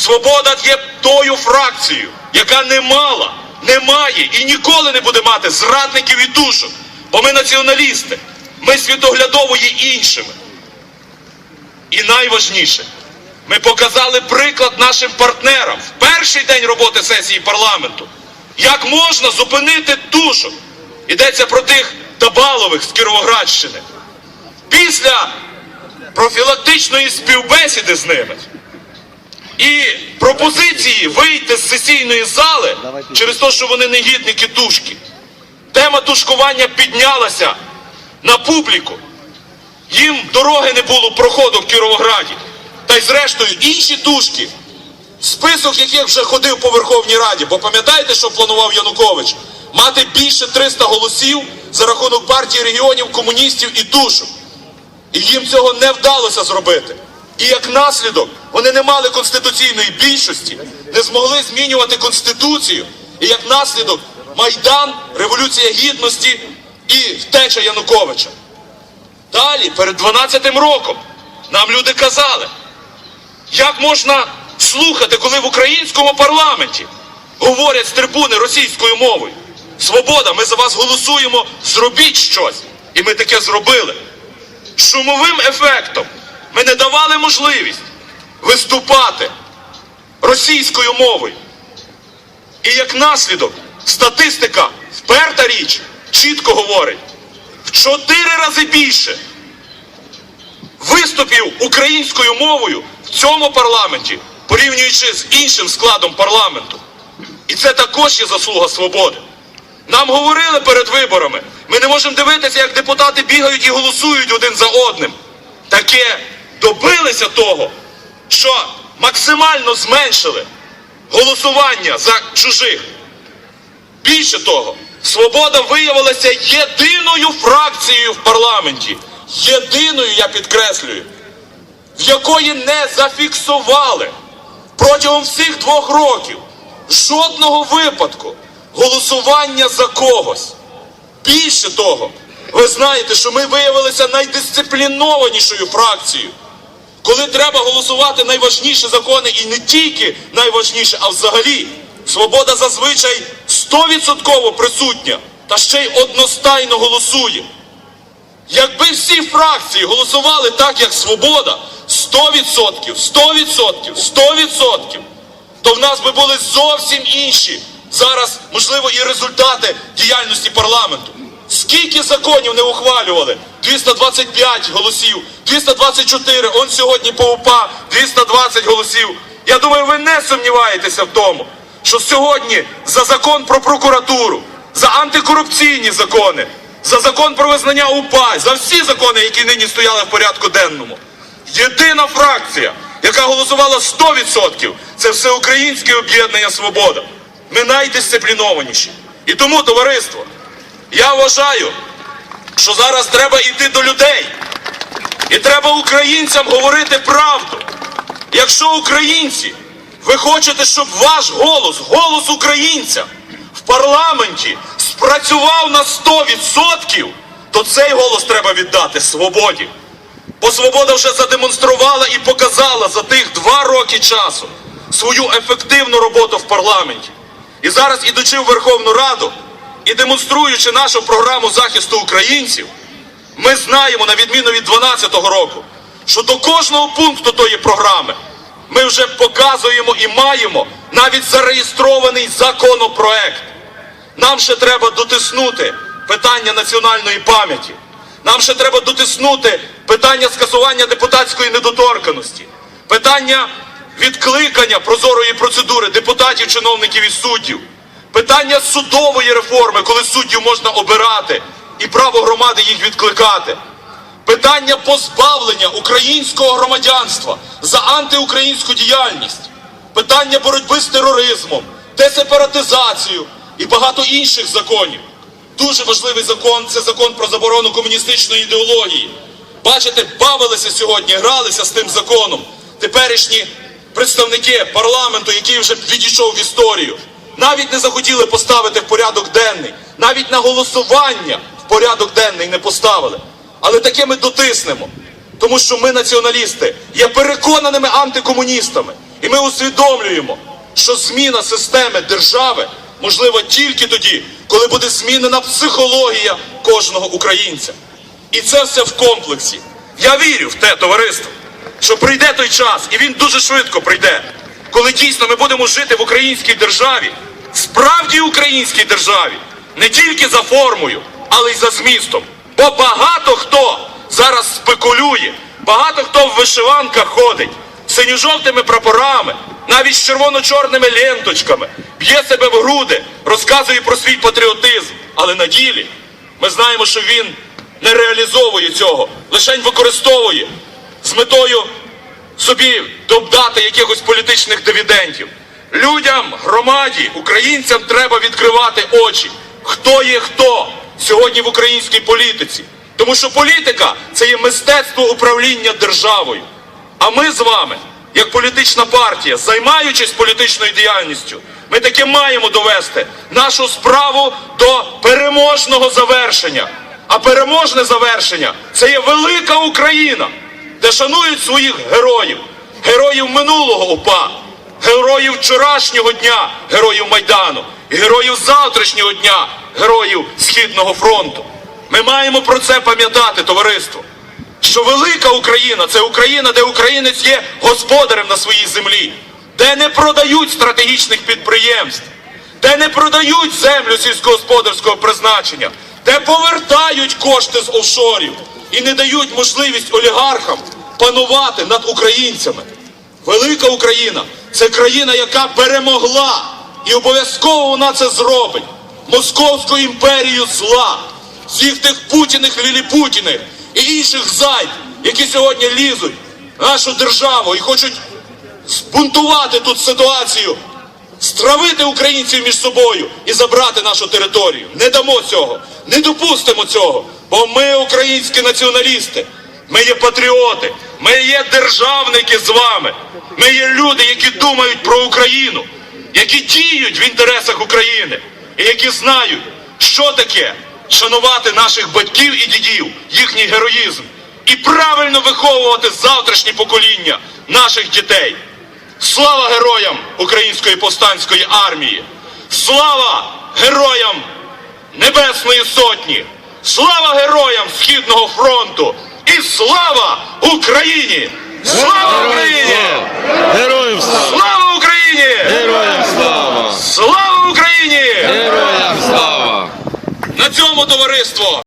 Свобода є тою фракцією, яка не мала, не має і ніколи не буде мати зрадників і душок. Бо ми націоналісти, ми світоглядово іншими. І найважніше, ми показали приклад нашим партнерам в перший день роботи сесії парламенту, як можна зупинити душок. Йдеться про тих Табалових з Кіровоградщини. Після профілактичної співбесіди з ними і пропозиції вийти з сесійної зали через те, що вони негідники тушки. Тема тушкування піднялася на публіку. Їм дороги не було проходу в Кіровограді. Та й зрештою інші тушки, список яких вже ходив по Верховній Раді, бо пам'ятаєте, що планував Янукович? Мати більше 300 голосів за рахунок партії регіонів, комуністів і тушок. І їм цього не вдалося зробити. І як наслідок вони не мали конституційної більшості, не змогли змінювати конституцію. І як наслідок Майдан, Революція Гідності і втеча Януковича. Далі, перед 12-м роком, нам люди казали, як можна слухати, коли в українському парламенті говорять з трибуни російською мовою. Свобода, ми за вас голосуємо, зробіть щось. І ми таке зробили. Шумовим ефектом ми не давали можливість виступати російською мовою. І як наслідок, статистика, вперта річ, чітко говорить, в чотири рази більше виступів українською мовою в цьому парламенті, порівнюючи з іншим складом парламенту. І це також є заслуга свободи. Нам говорили перед виборами, ми не можемо дивитися, як депутати бігають і голосують один за одним. Таке добилися того, що максимально зменшили голосування за чужих. Більше того, свобода виявилася єдиною фракцією в парламенті. Єдиною, я підкреслюю, в якої не зафіксували протягом всіх двох років жодного випадку голосування за когось. Більше того, ви знаєте, що ми виявилися найдисциплінованішою фракцією. Коли треба голосувати найважніші закони, і не тільки найважніше, а взагалі, свобода зазвичай 100% присутня та ще й одностайно голосує. Якби всі фракції голосували так, як свобода, 100%, 100%, 100%, то в нас би були зовсім інші зараз, можливо, і результати діяльності парламенту. Скільки законів не ухвалювали? 225 голосів, 224, он сьогодні по УПА 220 голосів. Я думаю, ви не сумніваєтеся в тому, що сьогодні за закон про прокуратуру, за антикорупційні закони, за закон про визнання УПА, за всі закони, які нині стояли в порядку денному. Єдина фракція, яка голосувала 100%, це всеукраїнське об'єднання Свобода. Ми найдисциплінованіші. І тому, товариство, я вважаю, що зараз треба йти до людей. І треба українцям говорити правду. Якщо українці, ви хочете, щоб ваш голос, голос українця в парламенті спрацював на 100%, то цей голос треба віддати свободі. Бо свобода вже задемонструвала і показала за тих два роки часу свою ефективну роботу в парламенті. І зараз, ідучи в Верховну Раду і демонструючи нашу програму захисту українців, ми знаємо, на відміну від 2012 року, що до кожного пункту тої програми ми вже показуємо і маємо навіть зареєстрований законопроект. Нам ще треба дотиснути питання національної пам'яті. Нам ще треба дотиснути питання скасування депутатської недоторканості, питання відкликання прозорої процедури депутатів, чиновників і суддів, питання судової реформи, коли суддів можна обирати і право громади їх відкликати. Питання позбавлення українського громадянства за антиукраїнську діяльність, питання боротьби з тероризмом, десепаратизацію і багато інших законів. Дуже важливий закон це закон про заборону комуністичної ідеології. Бачите, бавилися сьогодні, гралися з тим законом. Теперішні представники парламенту, який вже відійшов в історію, навіть не захотіли поставити в порядок денний, навіть на голосування в порядок денний не поставили. Але таке ми дотиснемо. Тому що ми, націоналісти, є переконаними антикомуністами. І ми усвідомлюємо, що зміна системи держави можлива тільки тоді, коли буде змінена психологія кожного українця. І це все в комплексі. Я вірю в те товариство, що прийде той час, і він дуже швидко прийде, коли дійсно ми будемо жити в українській державі, справді українській державі, не тільки за формою, але й за змістом. Бо багато хто зараз спекулює, багато хто в вишиванках ходить, синьо-жовтими прапорами, навіть з червоно-чорними ленточками, б'є себе в груди, розказує про свій патріотизм. Але на ділі ми знаємо, що він не реалізовує цього, лише використовує з метою собі додати якихось політичних дивідендів. Людям, громаді, українцям треба відкривати очі. Хто є хто сьогодні в українській політиці? Тому що політика це є мистецтво управління державою. А ми з вами, як політична партія, займаючись політичною діяльністю, ми таки маємо довести нашу справу до переможного завершення. А переможне завершення це є велика Україна, де шанують своїх героїв, героїв минулого УПА, героїв вчорашнього дня, героїв Майдану, героїв завтрашнього дня, героїв Східного фронту. Ми маємо про це пам'ятати, товариство що велика Україна це Україна, де українець є господарем на своїй землі, де не продають стратегічних підприємств, де не продають землю сільськогосподарського призначення, де повертають кошти з офшорів і не дають можливість олігархам панувати над українцями. Велика Україна це країна, яка перемогла, і обов'язково вона це зробить. Московську імперію зла, всіх тих путіних ліліпутіних і інших зайд, які сьогодні лізуть в нашу державу і хочуть збунтувати тут ситуацію, стравити українців між собою і забрати нашу територію. Не дамо цього, не допустимо цього, бо ми українські націоналісти, ми є патріоти, ми є державники з вами. Ми є люди, які думають про Україну, які діють в інтересах України і які знають, що таке шанувати наших батьків і дідів, їхній героїзм, і правильно виховувати завтрашні покоління наших дітей. Слава героям Української повстанської армії! Слава героям Небесної Сотні! Слава героям Східного фронту! І слава Україні! Слава Україні! Героям слава! Слава Україні! Героям слава! Слава Україні! Героям слава! На цьому товариство!